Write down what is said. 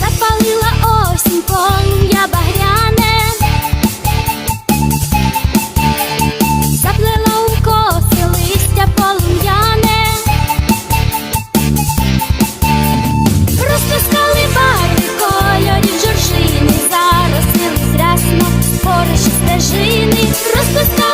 Запалила осінь полум'я багряне, у коси листя полум'яне, розпускали барви кольорів жоржини, заросили зрясно поруч стежини, розпускали.